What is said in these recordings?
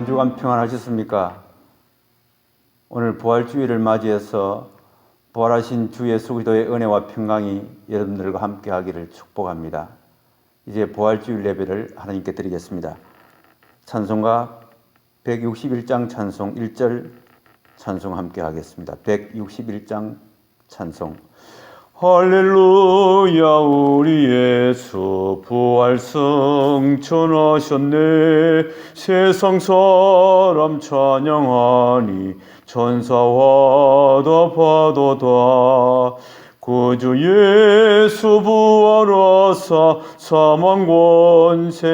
한 주간 평안하셨습니까? 오늘 부활주의를 맞이해서 부활하신 주 예수 그리스도의 은혜와 평강이 여러분들과 함께 하기를 축복합니다. 이제 부활주의 예배를 하나님께 드리겠습니다. 찬송가 161장 찬송 1절 찬송 함께 하겠습니다. 161장 찬송 할렐루야 우리 예수 부활 승천하셨네. 세상 사람 찬양하니 천사와 다파도다. 구주 예수 부활하사 사망 권세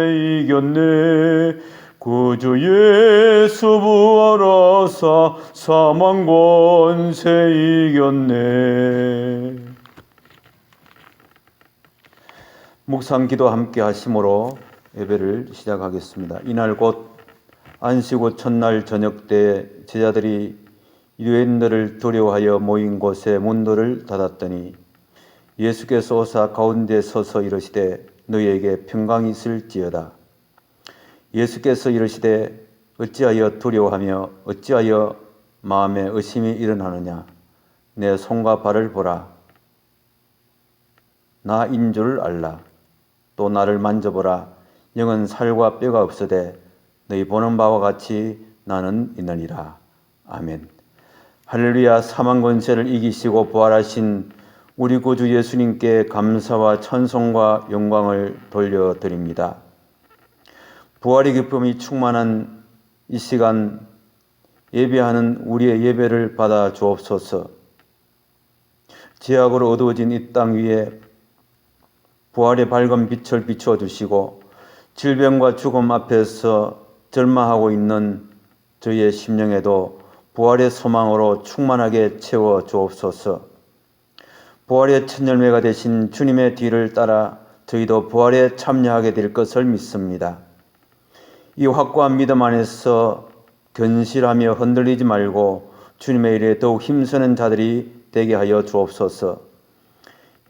이겼네. 구주 예수 부활하사 사망 권세 이겼네 묵상 기도 함께 하심으로 예배를 시작하겠습니다. 이날 곧 안식 첫날 저녁 때 제자들이 유엔들을 두려워하여 모인 곳에 문도를 닫았더니 예수께서 오사 가운데 서서 이르시되 너희에게 평강이 있을지어다. 예수께서 이르시되 어찌하여 두려워하며 어찌하여 마음에 의심이 일어나느냐 내 손과 발을 보라 나인 줄 알라 또 나를 만져보라 영은 살과 뼈가 없으되 너희 보는 바와 같이 나는 있느니라 아멘 할렐루야 사망 권세를 이기시고 부활하신 우리 구주 예수님께 감사와 찬송과 영광을 돌려드립니다. 부활의 기쁨이 충만한 이 시간 예배하는 우리의 예배를 받아 주옵소서. 제약으로 어두워진 이 땅 위에 부활의 밝은 빛을 비추어 주시고 질병과 죽음 앞에서 절망하고 있는 저희의 심령에도 부활의 소망으로 충만하게 채워 주옵소서. 부활의 첫 열매가 되신 주님의 뒤를 따라 저희도 부활에 참여하게 될 것을 믿습니다. 이 확고한 믿음 안에서 견실하며 흔들리지 말고 주님의 일에 더욱 힘쓰는 자들이 되게 하여 주옵소서.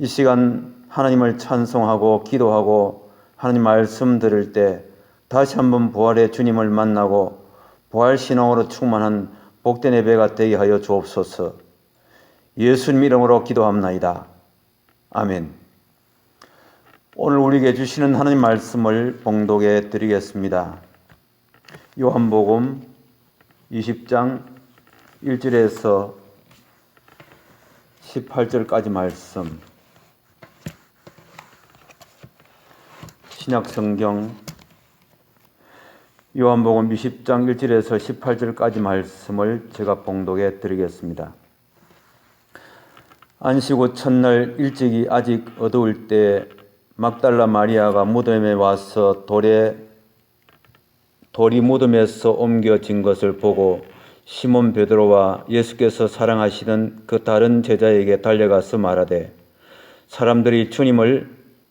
이 시간 하나님을 찬송하고 기도하고 하나님 말씀 들을 때 다시 한번 부활의 주님을 만나고 부활 신앙으로 충만한 복된 예배가 되게 하여 주옵소서. 예수님 이름으로 기도합나이다. 아멘. 오늘 우리에게 주시는 하나님 말씀을 봉독해 드리겠습니다. 요한복음 20장 1절에서 18절까지 말씀. 신약 성경 요한복음 20장 1절에서 18절까지 말씀을 제가 봉독해 드리겠습니다. 안식 후 첫날 일찍이 아직 어두울 때 막달라 마리아가 무덤에 와서 돌에 돌이 무덤에서 옮겨진 것을 보고 시몬 베드로와 예수께서 사랑하시는 그 다른 제자에게 달려가서 말하되 사람들이 주님을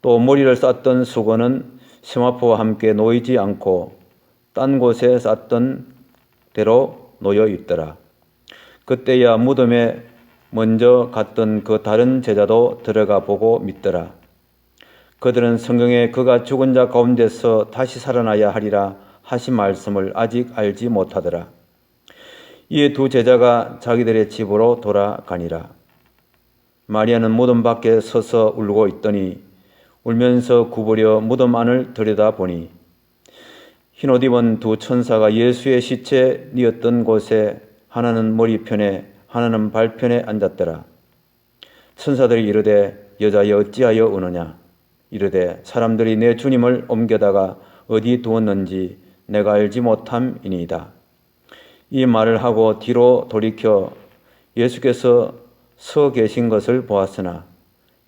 또 머리를 쌌던 수건은 세마포와 함께 놓이지 않고 딴 곳에 쌌던 대로 놓여 있더라. 그때야 무덤에 먼저 갔던 그 다른 제자도 들어가 보고 믿더라. 그들은 성경에 그가 죽은 자 가운데서 다시 살아나야 하리라 하신 말씀을 아직 알지 못하더라. 이에 두 제자가 자기들의 집으로 돌아가니라. 마리아는 무덤 밖에 서서 울고 있더니 울면서 구부려 무덤 안을 들여다보니 흰 옷 입은 두 천사가 예수의 시체 뉘었던 곳에 하나는 머리편에 하나는 발편에 앉았더라. 천사들이 이르되 여자여 어찌하여 우느냐 이르되 사람들이 내 주님을 옮겨다가 어디 두었는지 내가 알지 못함이니이다. 이 말을 하고 뒤로 돌이켜 예수께서 서 계신 것을 보았으나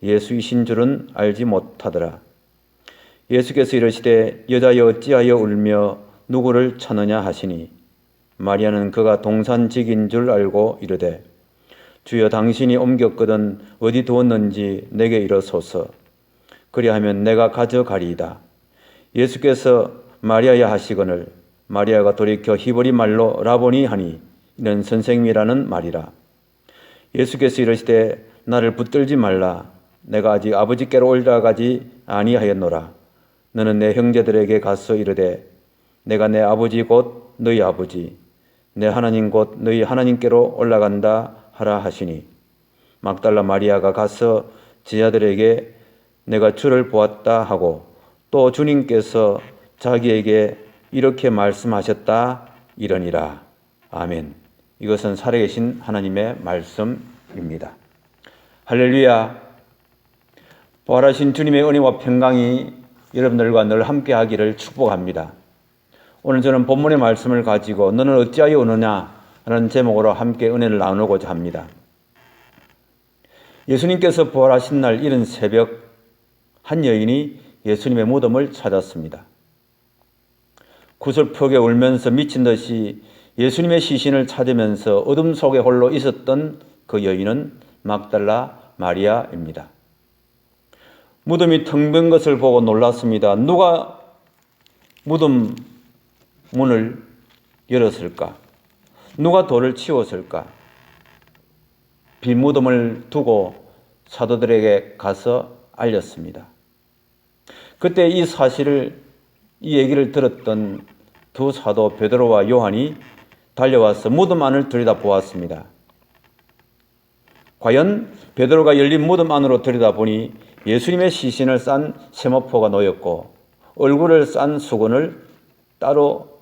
예수이신 줄은 알지 못하더라. 예수께서 이르시되 여자여 어찌하여 울며 누구를 찾느냐 하시니 마리아는 그가 동산직인 줄 알고 이르되 주여 당신이 옮겼거든 어디 두었는지 내게 이르소서 그리하면 내가 가져가리이다. 예수께서 마리아야 하시거늘 마리아가 돌이켜 히브리 말로 라보니 하니 이는 선생님이라는 말이라. 예수께서 이르시되 나를 붙들지 말라 내가 아직 아버지께로 올라가지 아니하였노라. 너는 내 형제들에게 가서 이르되 내가 내 아버지 곧 너희 아버지 내 하나님 곧 너희 하나님께로 올라간다 하라 하시니 막달라 마리아가 가서 제자들에게 내가 주를 보았다 하고 또 주님께서 자기에게 이렇게 말씀하셨다 이러니라. 아멘. 이것은 살아계신 하나님의 말씀입니다. 할렐루야. 부활하신 주님의 은혜와 평강이 여러분들과 늘 함께 하기를 축복합니다. 오늘 저는 본문의 말씀을 가지고 너는 어찌하여 오느냐 하는 제목으로 함께 은혜를 나누고자 합니다. 예수님께서 부활하신 날 이른 새벽 한 여인이 예수님의 무덤을 찾았습니다. 구슬프게 울면서 미친 듯이 예수님의 시신을 찾으면서 어둠 속에 홀로 있었던 그 여인은 막달라 마리아입니다. 무덤이 텅 빈 것을 보고 놀랐습니다. 누가 무덤 문을 열었을까? 누가 돌을 치웠을까? 빈 무덤을 두고 사도들에게 가서 알렸습니다. 그때 이 사실을 이 얘기를 들었던 두 사도 베드로와 요한이 달려와서 무덤 안을 들여다보았습니다. 과연 베드로가 열린 무덤 안으로 들여다보니 예수님의 시신을 싼 세마포가 놓였고 얼굴을 싼 수건을 따로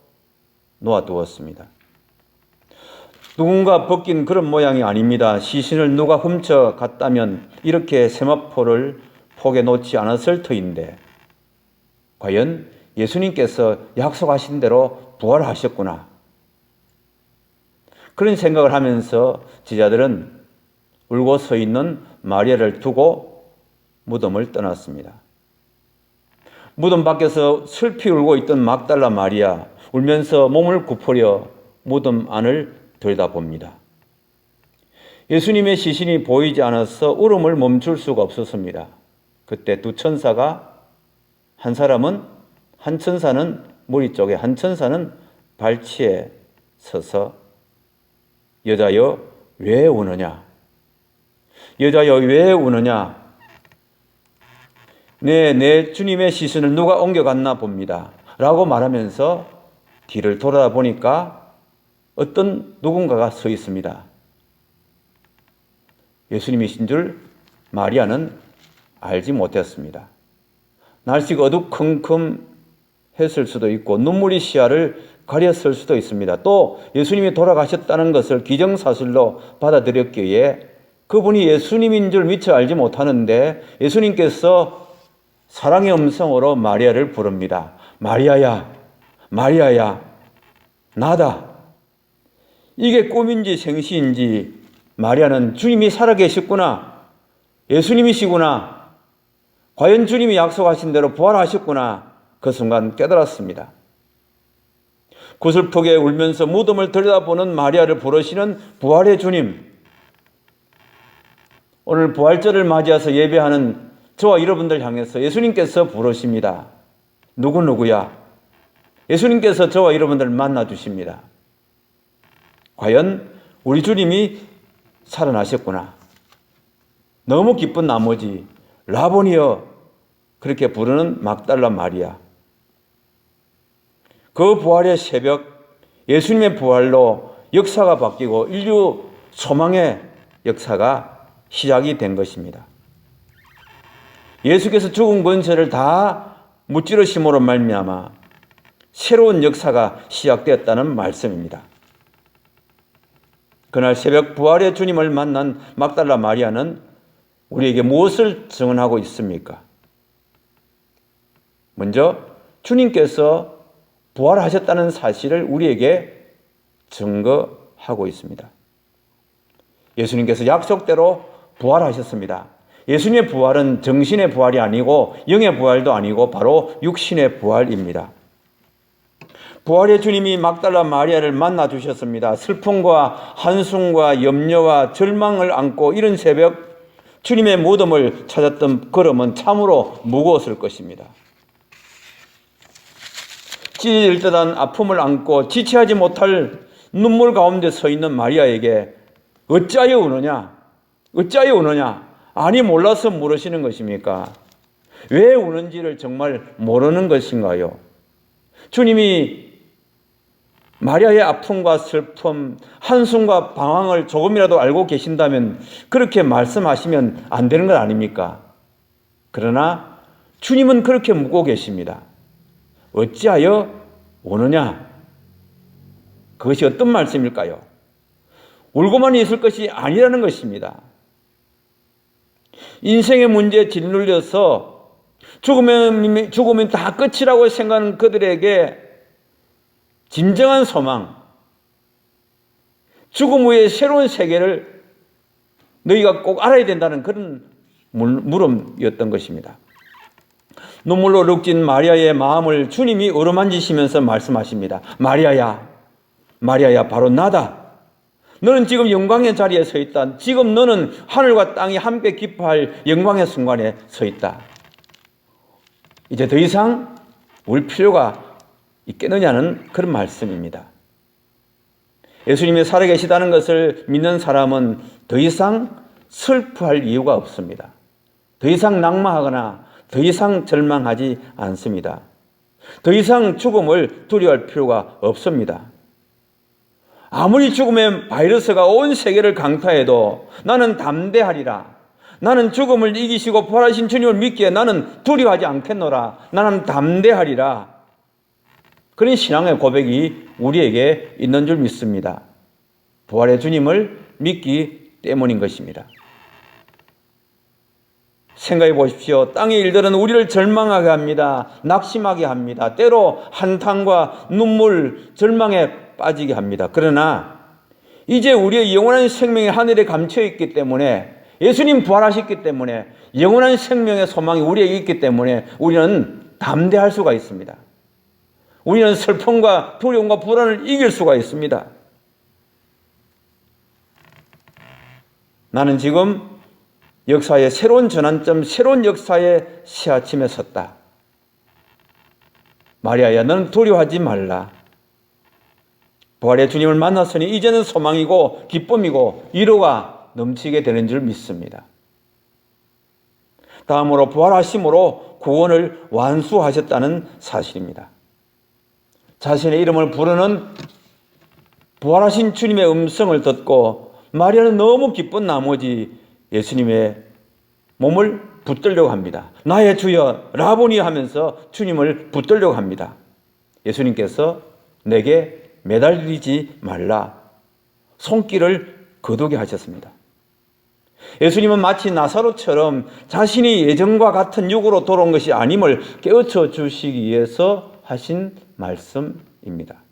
놓아두었습니다. 누군가 벗긴 그런 모양이 아닙니다. 시신을 누가 훔쳐 갔다면 이렇게 세마포를 폭에 놓지 않았을 터인데 과연 예수님께서 약속하신 대로 부활하셨구나. 그런 생각을 하면서 제자들은 울고 서 있는 마리아를 두고 무덤을 떠났습니다. 무덤 밖에서 슬피 울고 있던 막달라 마리아 울면서 몸을 굽으려 무덤 안을 들여다봅니다. 예수님의 시신이 보이지 않아서 울음을 멈출 수가 없었습니다. 그때 두 천사가 한 사람은 한 천사는 머리 쪽에 한 천사는 발치에 서서 여자여 왜 우느냐? 여자여 왜 우느냐? 네, 내 주님의 시신을 누가 옮겨갔나 봅니다. 라고 말하면서 뒤를 돌아보니까 어떤 누군가가 서 있습니다. 예수님이신 줄 마리아는 알지 못했습니다. 날씨가 어두컴컴 했을 수도 있고 눈물이 시야를 가렸을 수도 있습니다. 또 예수님이 돌아가셨다는 것을 기정사실로 받아들였기에 그분이 예수님인 줄 미처 알지 못하는데 예수님께서 사랑의 음성으로 마리아를 부릅니다. 마리아야, 마리아야, 나다. 이게 꿈인지 생시인지 마리아는 주님이 살아계셨구나. 예수님이시구나. 과연 주님이 약속하신 대로 부활하셨구나. 그 순간 깨달았습니다. 구슬프게 울면서 무덤을 들여다보는 마리아를 부르시는 부활의 주님. 오늘 부활절을 맞이해서 예배하는 저와 여러분들 향해서 예수님께서 부르십니다. 누구누구야? 예수님께서 저와 여러분들 만나 주십니다. 과연 우리 주님이 살아나셨구나. 너무 기쁜 나머지 라보니여 그렇게 부르는 막달라 마리아. 그 부활의 새벽 예수님의 부활로 역사가 바뀌고 인류 소망의 역사가 시작이 된 것입니다. 예수께서 죽은 권세를 다 무찌르심으로 말미암아 새로운 역사가 시작되었다는 말씀입니다. 그날 새벽 부활의 주님을 만난 막달라 마리아는 우리에게 무엇을 증언하고 있습니까? 먼저 주님께서 부활하셨다는 사실을 우리에게 증거하고 있습니다. 예수님께서 약속대로 부활하셨습니다. 예수님의 부활은 정신의 부활이 아니고 영의 부활도 아니고 바로 육신의 부활입니다. 부활의 주님이 막달라 마리아를 만나 주셨습니다. 슬픔과 한숨과 염려와 절망을 안고 이런 새벽 주님의 무덤을 찾았던 걸음은 참으로 무거웠을 것입니다. 찢어질 듯한 아픔을 안고 지체하지 못할 눈물 가운데 서 있는 마리아에게 어찌하여 우느냐? 어찌하여 우느냐? 아니 몰라서 물으시는 것입니까? 왜 우는지를 정말 모르는 것인가요? 주님이 마리아의 아픔과 슬픔, 한숨과 방황을 조금이라도 알고 계신다면 그렇게 말씀하시면 안 되는 것 아닙니까? 그러나 주님은 그렇게 묻고 계십니다. 어찌하여 오느냐? 그것이 어떤 말씀일까요? 울고만 있을 것이 아니라는 것입니다. 인생의 문제에 짓눌려서 죽으면, 죽으면 다 끝이라고 생각하는 그들에게 진정한 소망, 죽음 후에 새로운 세계를 너희가 꼭 알아야 된다는 그런 물음이었던 것입니다. 눈물로 룩진 마리아의 마음을 주님이 어루만지시면서 말씀하십니다. 마리아야, 마리아야, 바로 나다. 너는 지금 영광의 자리에 서 있다. 지금 너는 하늘과 땅이 함께 기뻐할 영광의 순간에 서 있다. 이제 더 이상 울 필요가 있겠느냐는 그런 말씀입니다. 예수님이 살아계시다는 것을 믿는 사람은 더 이상 슬퍼할 이유가 없습니다. 더 이상 낙마하거나 더 이상 절망하지 않습니다. 더 이상 죽음을 두려워할 필요가 없습니다. 아무리 죽음의 바이러스가 온 세계를 강타해도 나는 담대하리라. 나는 죽음을 이기시고 부활하신 주님을 믿기에 나는 두려워하지 않겠노라. 나는 담대하리라. 그런 신앙의 고백이 우리에게 있는 줄 믿습니다. 부활의 주님을 믿기 때문인 것입니다. 생각해 보십시오. 땅의 일들은 우리를 절망하게 합니다. 낙심하게 합니다. 때로 한탄과 눈물, 절망에 빠지게 합니다. 그러나 이제 우리의 영원한 생명이 하늘에 감춰 있기 때문에 예수님 부활하셨기 때문에 영원한 생명의 소망이 우리에게 있기 때문에 우리는 담대할 수가 있습니다. 우리는 슬픔과 두려움과 불안을 이길 수가 있습니다. 나는 지금 역사의 새로운 전환점, 새로운 역사의 새 아침에 섰다. 마리아야, 너는 두려워하지 말라. 부활의 주님을 만났으니 이제는 소망이고 기쁨이고 위로가 넘치게 되는 줄 믿습니다. 다음으로 부활하심으로 구원을 완수하셨다는 사실입니다. 자신의 이름을 부르는 부활하신 주님의 음성을 듣고 마리아는 너무 기쁜 나머지 예수님의 몸을 붙들려고 합니다. 나의 주여 라보니 하면서 주님을 붙들려고 합니다. 예수님께서 내게 매달리지 말라. 손길을 거두게 하셨습니다. 예수님은 마치 나사로처럼 자신이 예전과 같은 육으로 돌아온 것이 아님을 깨우쳐 주시기 위해서 하신 말씀입니다.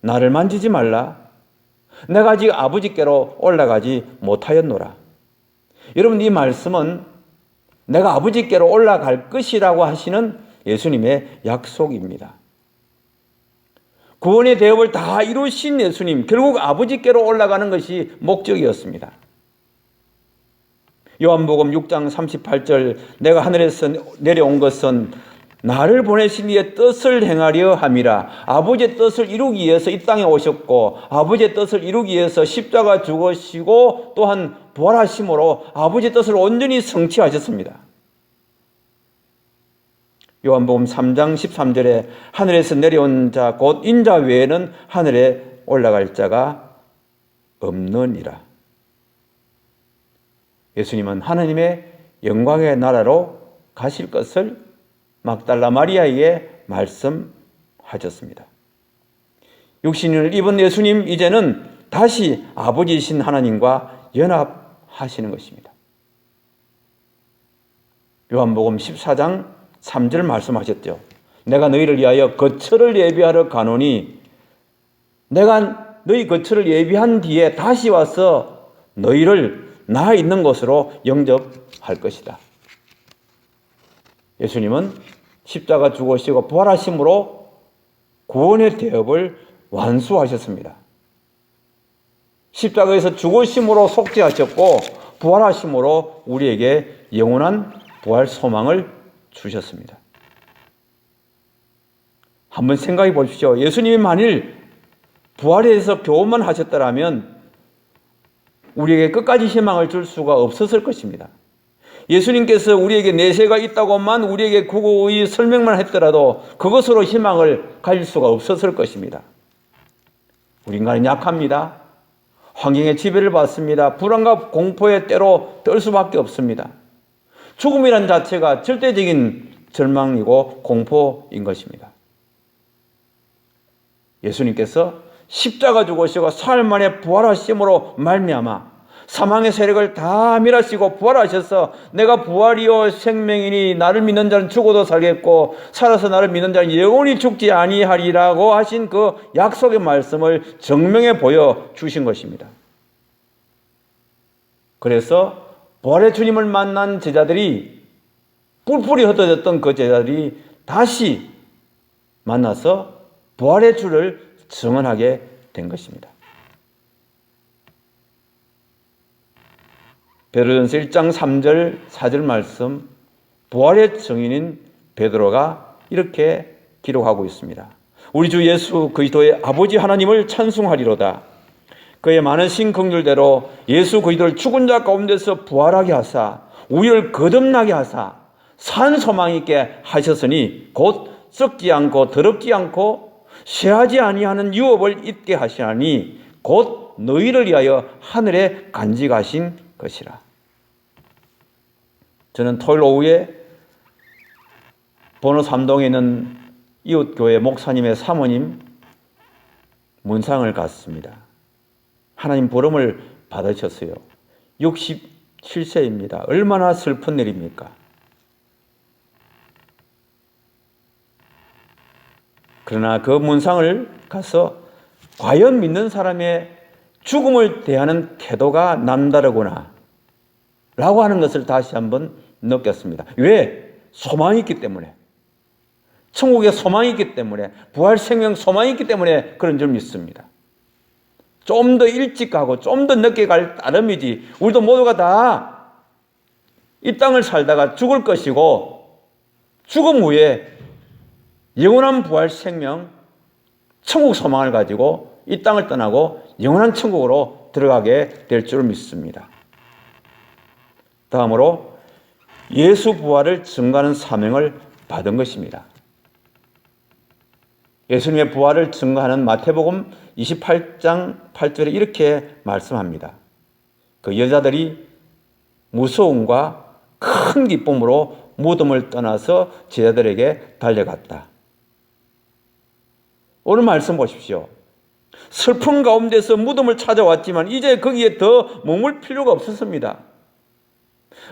나를 만지지 말라. 내가 아직 아버지께로 올라가지 못하였노라. 여러분, 이 말씀은 내가 아버지께로 올라갈 것이라고 하시는 예수님의 약속입니다. 구원의 대업을 다 이루신 예수님, 결국 아버지께로 올라가는 것이 목적이었습니다. 요한복음 6장 38절, 내가 하늘에서 내려온 것은 나를 보내신 이의 뜻을 행하려 함이라. 아버지의 뜻을 이루기 위해서 이 땅에 오셨고, 아버지의 뜻을 이루기 위해서 십자가 죽으시고, 또한 부활하심으로 아버지의 뜻을 온전히 성취하셨습니다. 요한복음 3장 13절에 하늘에서 내려온 자, 곧 인자 외에는 하늘에 올라갈 자가 없느니라. 예수님은 하나님의 영광의 나라로 가실 것을 막달라 마리아에게 말씀하셨습니다. 육신을 입은 예수님 이제는 다시 아버지이신 하나님과 연합하시는 것입니다. 요한복음 14장 3절 말씀하셨죠. 내가 너희를 위하여 거처를 예비하러 가노니 내가 너희 거처를 예비한 뒤에 다시 와서 너희를 나 있는 곳으로 영접할 것이다. 예수님은 십자가 죽으시고 부활하심으로 구원의 대업을 완수하셨습니다. 십자가에서 죽으심으로 속죄하셨고 부활하심으로 우리에게 영원한 부활 소망을 주셨습니다. 한번 생각해 보십시오. 예수님이 만일 부활에서 교훈만 하셨더라면 우리에게 끝까지 희망을 줄 수가 없었을 것입니다. 예수님께서 우리에게 내세가 있다고만 우리에게 구구의 설명만 했더라도 그것으로 희망을 가질 수가 없었을 것입니다. 우리 인간은 약합니다. 환경의 지배를 받습니다. 불안과 공포의 때로 떨 수밖에 없습니다. 죽음이란 자체가 절대적인 절망이고 공포인 것입니다. 예수님께서 십자가 죽으시고 사흘 만에 부활하심으로 말미암아 사망의 세력을 다 밀하시고 부활하셔서 내가 부활이요 생명이니 나를 믿는 자는 죽어도 살겠고 살아서 나를 믿는 자는 영원히 죽지 아니하리라고 하신 그 약속의 말씀을 증명해 보여 주신 것입니다. 그래서 부활의 주님을 만난 제자들이 뿔뿔이 흩어졌던 그 제자들이 다시 만나서 부활의 주를 증언하게 된 것입니다. 베드로전서 1장 3절 4절 말씀 부활의 증인인 베드로가 이렇게 기록하고 있습니다. 우리 주 예수 그리스도의 아버지 하나님을 찬송하리로다. 그의 많으신 긍휼대로 예수 그리스도를 죽은 자 가운데서 부활하게 하사 우열 거듭나게 하사 산 소망 있게 하셨으니 곧 썩지 않고 더럽지 않고 쇠하지 아니하는 유업을 잊게 하시나니 곧 너희를 위하여 하늘에 간직하신 것이라. 저는 토요일 오후에 번호 3동에 있는 이웃교회 목사님의 사모님 문상을 갔습니다. 하나님 보름을 받으셨어요. 67세입니다. 얼마나 슬픈 일입니까? 그러나 그 문상을 가서 과연 믿는 사람의 죽음을 대하는 태도가 남다르구나. 라고 하는 것을 다시 한번 느꼈습니다. 왜? 소망이 있기 때문에. 천국에 소망이 있기 때문에, 부활 생명 소망이 있기 때문에 그런 줄 믿습니다. 좀 더 일찍 가고 좀 더 늦게 갈 따름이지. 우리도 모두가 다 이 땅을 살다가 죽을 것이고, 죽음 후에 영원한 부활 생명, 천국 소망을 가지고 이 땅을 떠나고 영원한 천국으로 들어가게 될 줄 믿습니다. 다음으로 예수 부활을 증가하는 사명을 받은 것입니다. 예수님의 부활을 증가하는 마태복음 28장 8절에 이렇게 말씀합니다. 그 여자들이 무서움과 큰 기쁨으로 무덤을 떠나서 제자들에게 달려갔다. 오늘 말씀 보십시오. 슬픔 가운데서 무덤을 찾아왔지만 이제 거기에 더 머물 필요가 없었습니다.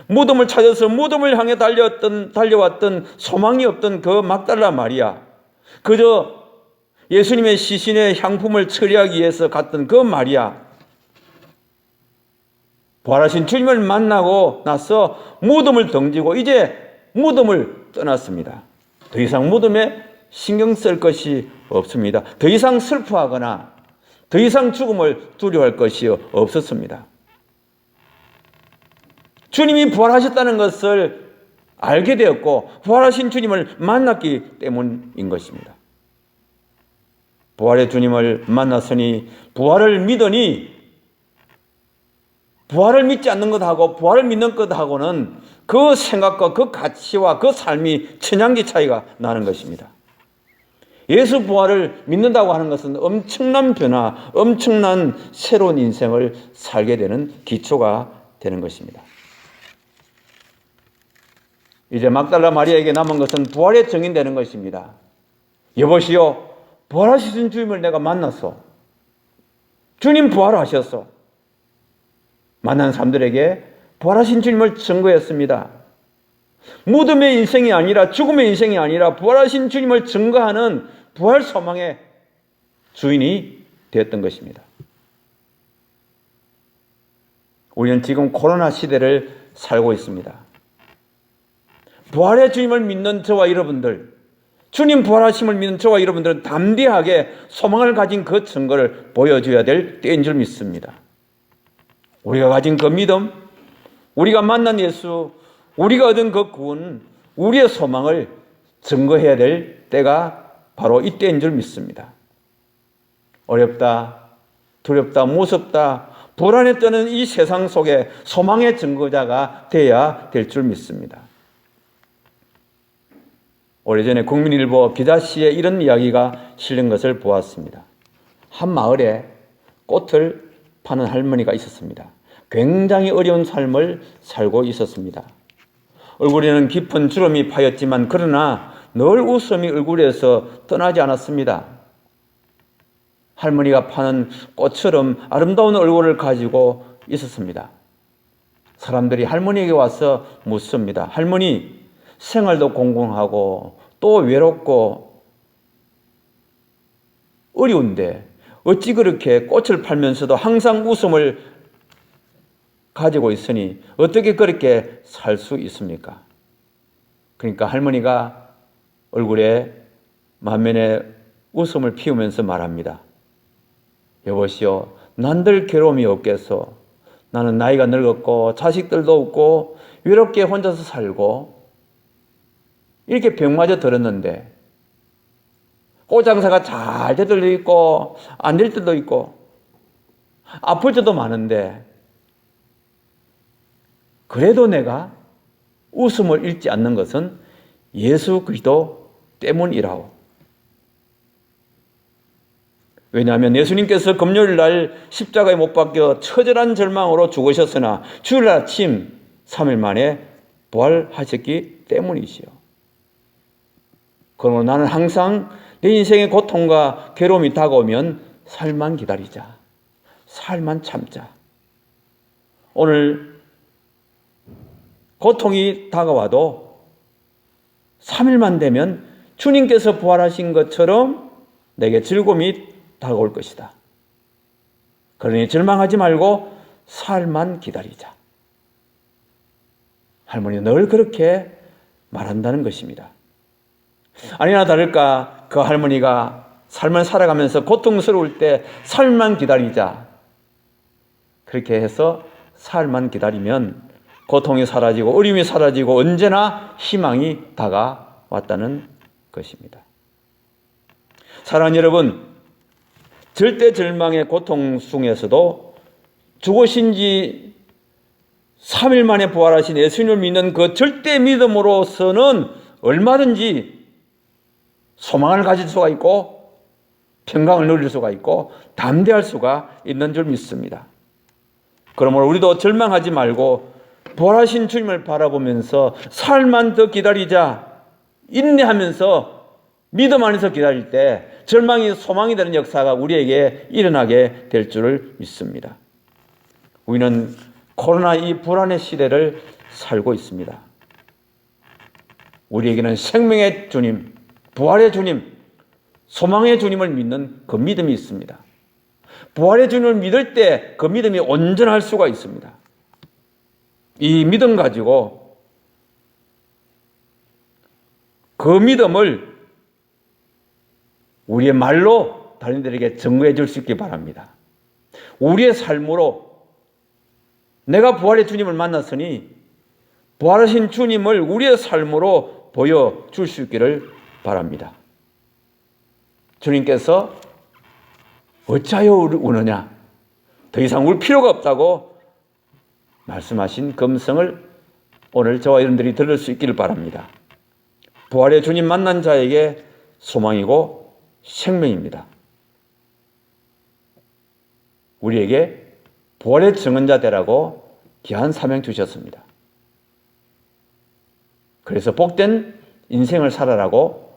무덤을 찾아서 무덤을 향해 달려왔던, 달려왔던 소망이 없던 그 막달라 마리아. 그저 예수님의 시신의 향품을 처리하기 위해서 갔던 그 마리아. 부활하신 주님을 만나고 나서 무덤을 던지고 이제 무덤을 떠났습니다. 더 이상 무덤에 신경 쓸 것이 없습니다. 더 이상 슬퍼하거나 더 이상 죽음을 두려워할 것이 없었습니다. 주님이 부활하셨다는 것을 알게 되었고 부활하신 주님을 만났기 때문인 것입니다. 부활의 주님을 만났으니 부활을 믿으니 부활을 믿지 않는 것하고 부활을 믿는 것하고는 그 생각과 그 가치와 그 삶이 천양지 차이가 나는 것입니다. 예수 부활을 믿는다고 하는 것은 엄청난 변화, 엄청난 새로운 인생을 살게 되는 기초가 되는 것입니다. 이제 막달라 마리아에게 남은 것은 부활의 증인 되는 것입니다. 여보시오, 부활하신 주님을 내가 만났어. 주님 부활하셨어. 만난 사람들에게 부활하신 주님을 증거했습니다. 무덤의 인생이 아니라 죽음의 인생이 아니라 부활하신 주님을 증거하는 부활 소망의 주인이 되었던 것입니다. 우리는 지금 코로나 시대를 살고 있습니다. 부활의 주님을 믿는 저와 여러분들, 주님 부활하심을 믿는 저와 여러분들은 담대하게 소망을 가진 그 증거를 보여줘야 될 때인 줄 믿습니다. 우리가 가진 그 믿음, 우리가 만난 예수, 우리가 얻은 그 구원, 우리의 소망을 증거해야 될 때가 바로 이때인 줄 믿습니다. 어렵다, 두렵다, 무섭다, 불안에 떠는 이 세상 속에 소망의 증거자가 돼야 될 줄 믿습니다. 오래전에 국민일보 기자씨에 이런 이야기가 실린 것을 보았습니다. 한 마을에 꽃을 파는 할머니가 있었습니다. 굉장히 어려운 삶을 살고 있었습니다. 얼굴에는 깊은 주름이 파였지만 그러나 늘 웃음이 얼굴에서 떠나지 않았습니다. 할머니가 파는 꽃처럼 아름다운 얼굴을 가지고 있었습니다. 사람들이 할머니에게 와서 묻습니다. 할머니, 생활도 공공하고 또 외롭고 어려운데 어찌 그렇게 꽃을 팔면서도 항상 웃음을 가지고 있으니 어떻게 그렇게 살 수 있습니까? 그러니까 할머니가 얼굴에 만면에 웃음을 피우면서 말합니다. 여보시오, 난들 괴로움이 없겠소. 나는 나이가 늙었고 자식들도 없고 외롭게 혼자서 살고 이렇게 병마저 들었는데 꽃장사가 잘 될 때도 있고 안 될 때도 있고 아플 때도 많은데 그래도 내가 웃음을 잃지 않는 것은 예수 그리스도 때문이라고. 왜냐하면 예수님께서 금요일 날 십자가에 못 박혀 처절한 절망으로 죽으셨으나 주일 아침 3일 만에 부활하셨기 때문이지요. 그러므로 나는 항상 내 인생의 고통과 괴로움이 다가오면 살만 기다리자. 살만 참자. 오늘 고통이 다가와도 3일만 되면 주님께서 부활하신 것처럼 내게 즐거움이 다가올 것이다. 그러니 절망하지 말고 살만 기다리자. 할머니 늘 그렇게 말한다는 것입니다. 아니나 다를까 그 할머니가 삶을 살아가면서 고통스러울 때 살만 기다리자. 그렇게 해서 살만 기다리면 고통이 사라지고 어려움이 사라지고 언제나 희망이 다가왔다는 것입니다. 사랑하는 여러분, 절대 절망의 고통 중에서도 죽으신 지 3일 만에 부활하신 예수님을 믿는 그 절대 믿음으로서는 얼마든지 소망을 가질 수가 있고 평강을 누릴 수가 있고 담대할 수가 있는 줄 믿습니다. 그러므로 우리도 절망하지 말고 부활하신 주님을 바라보면서 살만 더 기다리자 인내하면서 믿음 안에서 기다릴 때 절망이 소망이 되는 역사가 우리에게 일어나게 될 줄을 믿습니다. 우리는 코로나 이 불안의 시대를 살고 있습니다. 우리에게는 생명의 주님, 부활의 주님, 소망의 주님을 믿는 그 믿음이 있습니다. 부활의 주님을 믿을 때 그 믿음이 온전할 수가 있습니다. 이 믿음 가지고 그 믿음을 우리의 말로 다른 이들에게 증거해 줄 수 있기 바랍니다. 우리의 삶으로 내가 부활의 주님을 만났으니 부활하신 주님을 우리의 삶으로 보여줄 수 있기를 바랍니다. 주님께서 어찌하여 우느냐? 더 이상 울 필요가 없다고 말씀하신 금성을 오늘 저와 여러분들이 들을 수 있기를 바랍니다. 부활의 주님 만난 자에게 소망이고 생명입니다. 우리에게 부활의 증언자 되라고 귀한 사명 주셨습니다. 그래서 복된 인생을 살아라고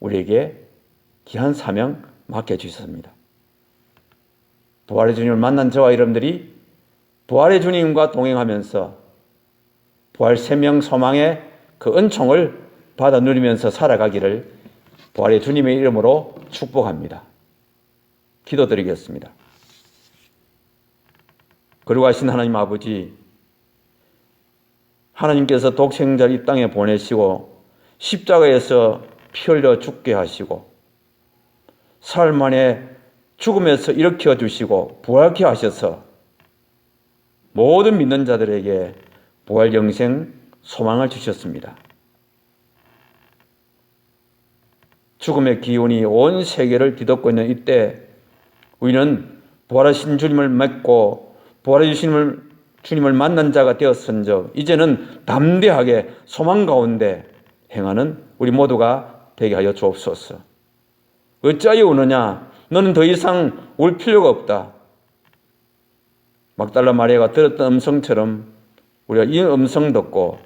우리에게 귀한 사명 맡겨주셨습니다. 부활의 주님을 만난 저와 여러분들이 부활의 주님과 동행하면서 부활 생명 소망의 그 은총을 받아 누리면서 살아가기를 부활의 주님의 이름으로 축복합니다. 기도드리겠습니다. 그리고 하신 하나님 아버지, 하나님께서 독생자를 이 땅에 보내시고 십자가에서 피 흘려 죽게 하시고 사흘 만에 죽음에서 일으켜 주시고 부활케 하셔서 모든 믿는 자들에게 부활 영생 소망을 주셨습니다. 죽음의 기운이 온 세계를 뒤덮고 있는 이때 우리는 부활하신 주님을 믿고 부활해 주님을 주님을 만난 자가 되었은즉 이제는 담대하게 소망 가운데 행하는 우리 모두가 되게 하여 주옵소서. 어찌하여 우느냐? 너는 더 이상 울 필요가 없다. 막달라 마리아가 들었던 음성처럼 우리가 이 음성 듣고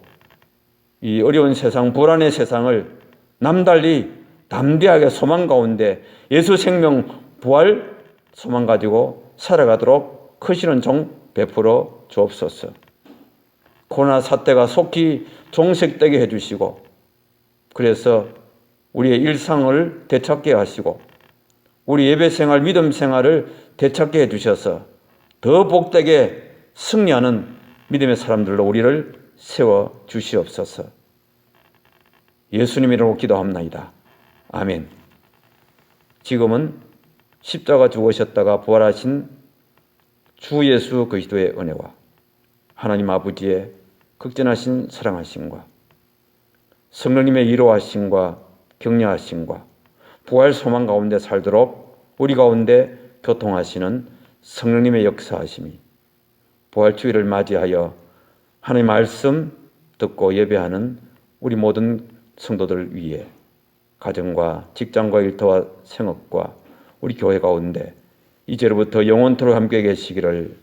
이 어려운 세상, 불안의 세상을 남달리 담대하게 소망 가운데 예수 생명 부활 소망 가지고 살아가도록 크시는 종 베풀어 주옵소서. 코로나 사태가 속히 종색되게 해주시고 그래서 우리의 일상을 되찾게 하시고 우리 예배 생활, 믿음 생활을 되찾게 해 주셔서 더 복되게 승리하는 믿음의 사람들로 우리를 세워 주시옵소서. 예수님 이름으로 기도합나이다. 아멘. 지금은 십자가 죽으셨다가 부활하신 주 예수 그리스도의 은혜와 하나님 아버지의 극진하신 사랑하심과 성령님의 이로하심과 격려하심과 부활 소망 가운데 살도록 우리 가운데 교통하시는 성령님의 역사하심이 부활 주일을 맞이하여 하나님의 말씀 듣고 예배하는 우리 모든 성도들 위해 가정과 직장과 일터와 생업과 우리 교회 가운데 이제로부터 영원토록 함께 계시기를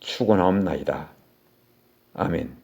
축원하옵나이다. 아멘.